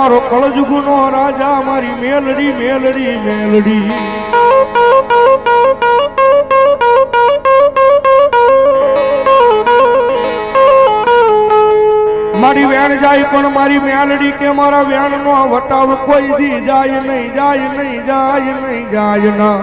મારો કળજુગનો રાજા મારી મેલડી મેલડી મેલડી. મારી વેણ જાય, પણ મારી મેલડી કે મારા વેણ નો વટાવ કોઈ દી જાય નહીં જાય નહીં જાય નહીં, જાય ના.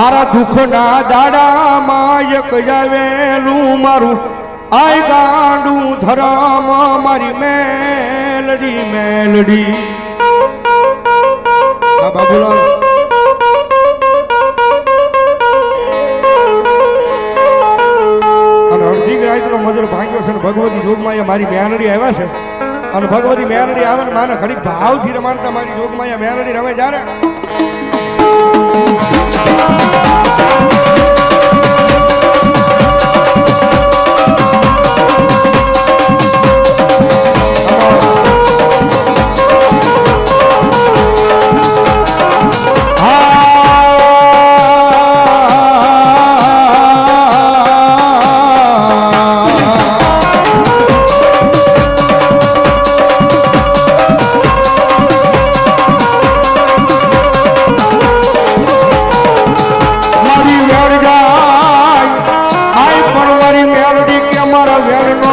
મારા દુઃખના દાડામાં એક જાવેલું મારું. આય ગાંડું ધરામ મારી મેલડી મેલડી. અને અડધી રાતનો મજર ભાગ્યો છે ને ભગવતી જોગમાયા મારી મેલડી આવ્યા છે. અને ભગવતી મેલડી આવે ને માને ઘડીક ભાવથી રમાડતા મારી જોગમાયા મેલડી રમે જ્યારે. Thank you.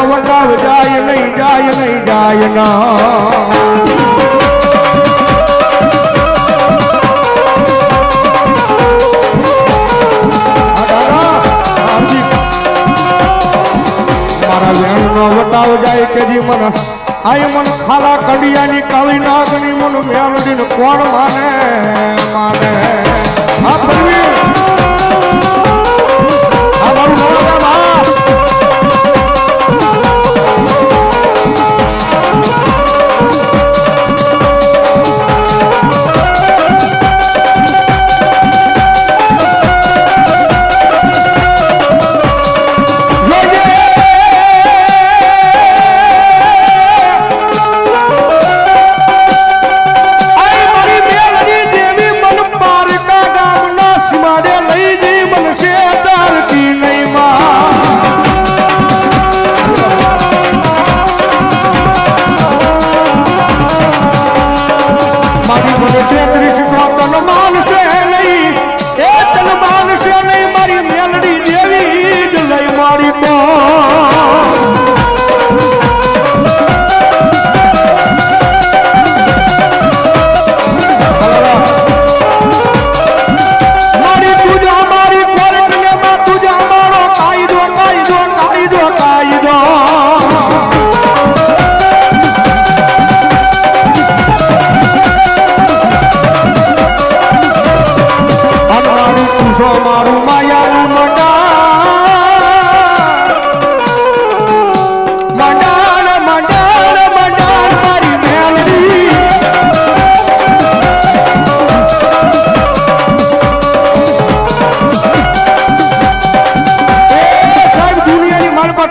વેણ જાય નહીં જાય નહીં જાય ના વટાવ જાય કે જી મને. આય મન ખાલા કંડિયાની કાળી નાગની મન મેલડી ને કોણ માને માને.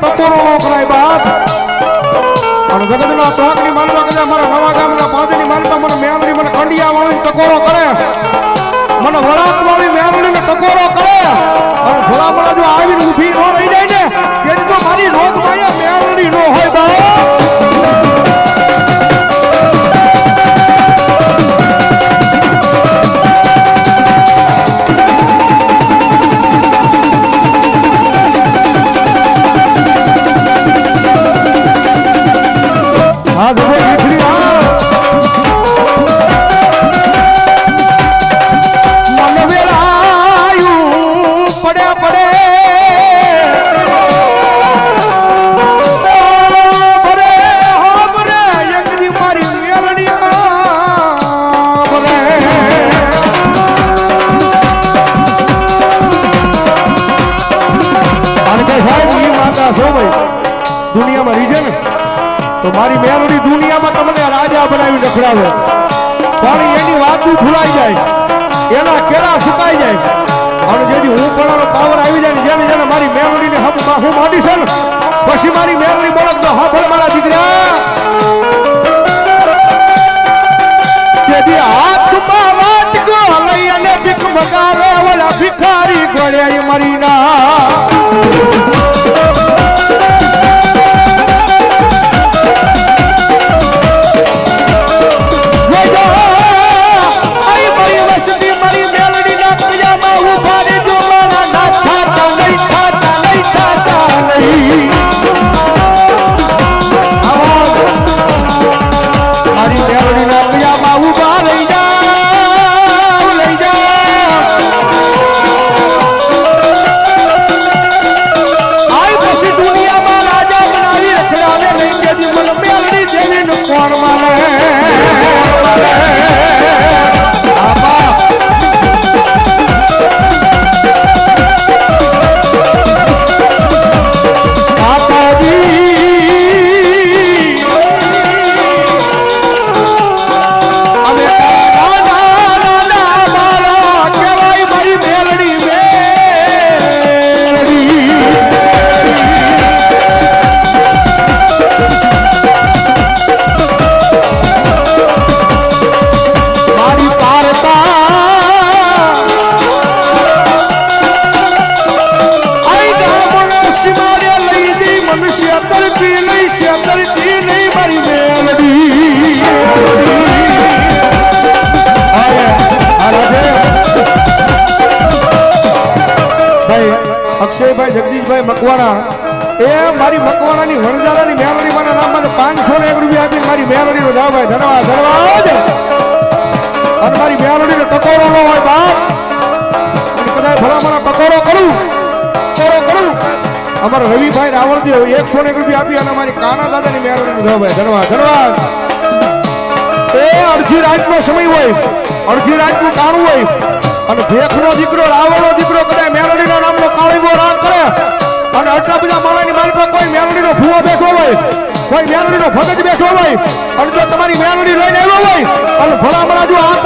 નો કરાય બાપ. પણ જગતના ત્રાગની માલમાં કદાચ મારા નવા ગામના પાદની માલમાં મને મેમરી, મને કંડિયા વાળી ટકોરો કરે. મને વળાંક વાળી મેમરીને ટકોરો કરે. અને ભોળા જો આવીને ઊભી ન રહી જાય ને કે મારી રોગ માયા માતા છો ભાઈ. દુનિયામાં રીજે ને. તો મારી મેલડી દુનિયામાં તમને રાજા બનાવી નખડાવે. પણ એની વાતું ભૂલાઈ જાય. એના કેળા સુકાઈ જાય. અને જેથી હું પણ પાવર આવી જાય ને જેને જેને મારી મેલડીને હમ હું માંડી છે ને, પછી મારી મેલડી બોલક તો હા ભલે મારા દીકરા. તેથી હાથમાં વાટકો લઈ અને ભીખ મગા ભિખારી ગળ્યા મારી ના જગદીશભાઈ મકવાણા. એ મારી મકવાણાની વણઝારાની મેળવણી મારા નામમાં પાંચસો ને એક રૂપિયા આપીને મારી મેલડીનો જાવ ભાઈ. ધન્યવાદ ધન્યવાદ. અને મારી મેલડીનો ટકોરો ન હોય બાપ. અને કદાચ ભલામણા ટકોરો કરું. ટકોરો કરું. અમારા રવિભાઈ રાવળદેવ એકસો ને એક રૂપિયા આપી અને અમારી કાના દાદાની મેલડીનો જાવ ભાઈ. ધન્યવાદ ધન્યવાદ. એ અડધી રાતનો સમય હોય. અડધી રાતનું કાણું હોય. અને ભેખનો દીકરો, રાવણનો દીકરો કદાચ મેલડીના નામનો કાળીબો રાગ કરે. અને આટલા બધા માળાની મારી પર કોઈ મેલડીનો ભૂવો બેઠો હોય, કોઈ મેલડીનો ભગત બેઠો હોય, અને જો તમારી મેલડી લઈને આવ્યો હોય, અને ભલામણા જો આ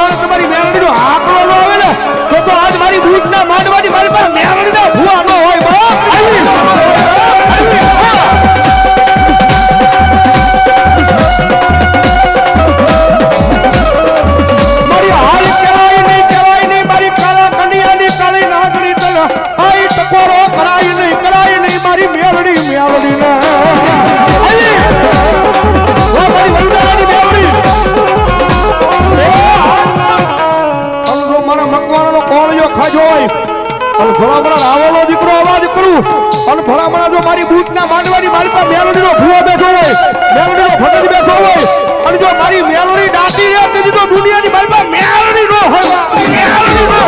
અને ભલામણા જો મારી બૂટના માંડવાની મારી પાસે મેલડીનો ભૂવો બેઠો હોય, મેલડીનો ભગત બેઠો હોય, અને જો મારી મેલોડી ડાકી રહે, તેથી તો દુનિયાની મારી પાસે મેલોડી નો હોય. મેલડી નો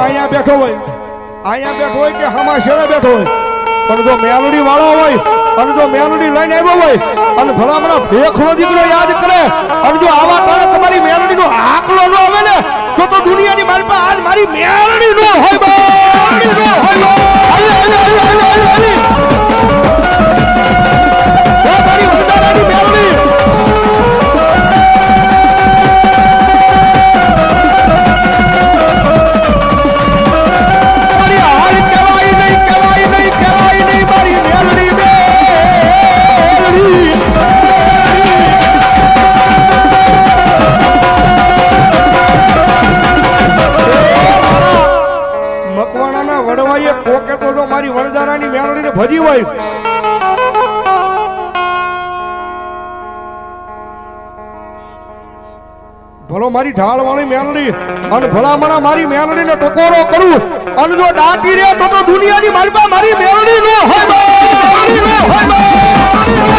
અહીંયા બેઠો હોય, અહીંયા બેઠો હોય કે હામા શેરે બેઠો હોય? પણ જો મેલડી વાળો હોય, અને જો મેલડી લઈને આવ્યો હોય, અને ભલામણા ભેખનો દીકરો યાદ કરે, અને જો આવા કારણે તમારી મેલડીનો આકલો ન આવે ને, તો તો દુનિયાની મારી પાસે આજ મારી મેલડી નો હોય બાળી નો હોય વણજારાની ભજી હોય. ભલો મારી ઢાળ વાળી મેલડી અને ભલામણા મારી મેલડીને ટકોરો કરું અને જો ડાકી રે તો દુનિયાની મારી પાસે મારી મેલડી નો હોય મેલડી નો